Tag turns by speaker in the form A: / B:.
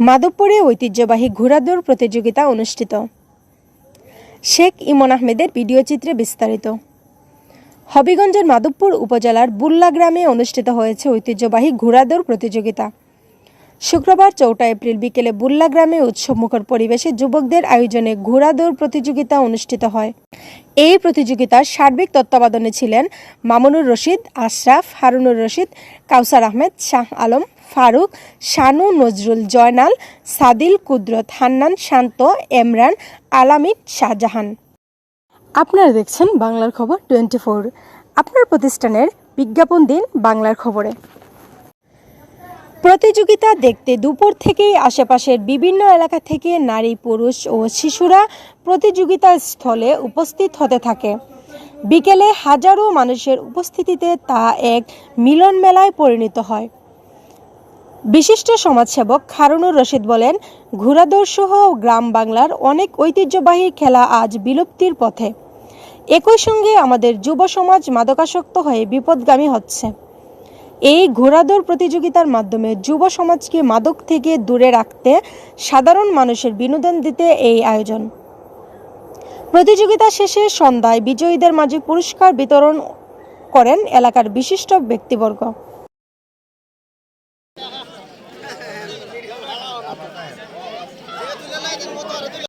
A: মাধবপুরে ঐতিহ্যবাহী ঘোড়াদৌড় প্রতিযোগিতা অনুষ্ঠিত। শেখ ইমন আহমেদের ভিডিও চিত্রে বিস্তারিত। হবিগঞ্জের মাধবপুর উপজেলার বুল্লা গ্রামে অনুষ্ঠিত হয়েছে ঐতিহ্যবাহী ঘোড়াদৌড় প্রতিযোগিতা। শুক্রবার চৌঠা এপ্রিল বিকেলে বুল্লা গ্রামে উৎসবমুখর পরিবেশে যুবকদের আয়োজনে ঘোড়াদৌড় প্রতিযোগিতা অনুষ্ঠিত হয়। এই প্রতিযোগিতার সার্বিক তত্ত্বাবধানে ছিলেন মামুনুর রশিদ, আশরাফ, হারুনুর রশিদ, কাউসার আহমেদ, শাহ আলম, ফারুক, শানু, নজরুল, জয়নাল, সাদিল, কুদরত, হান্নান, শান্ত, এমরান, আলামিন, শাহজাহান। আপনারা দেখছেন বাংলার খবর টোয়েন্টি ফোর। আপনার প্রতিষ্ঠানের বিজ্ঞাপন দিন বাংলার খবরে। প্রতিযোগিতা দেখতে দুপুর থেকেই আশেপাশের বিভিন্ন এলাকা থেকে নারী, পুরুষ ও শিশুরা প্রতিযোগিতা স্থলে উপস্থিত হতে থাকে। বিকেলে হাজারো মানুষের উপস্থিতিতে তা এক মিলন মেলায় পরিণত হয়। বিশিষ্ট সমাজসেবক খারুনুর রশিদ বলেন ঘোড়াদৌড় সহ গ্রাম বাংলার অনেক ঐতিহ্যবাহী খেলা আজ বিলুপ্তির পথে। একই সঙ্গে আমাদের যুব সমাজ মাদকাসক্ত হয়ে বিপদগামী হচ্ছে। এই ঘোড়াদৌড় প্রতিযোগিতার মাধ্যমে যুব সমাজকে মাদক থেকে দূরে রাখতে সাধারণ মানুষের বিনোদন দিতে এই আয়োজন। প্রতিযোগিতা শেষে সন্ধ্যায় বিজয়ীদের মাঝে পুরস্কার বিতরণ করেন এলাকার বিশিষ্ট ব্যক্তিবর্গ।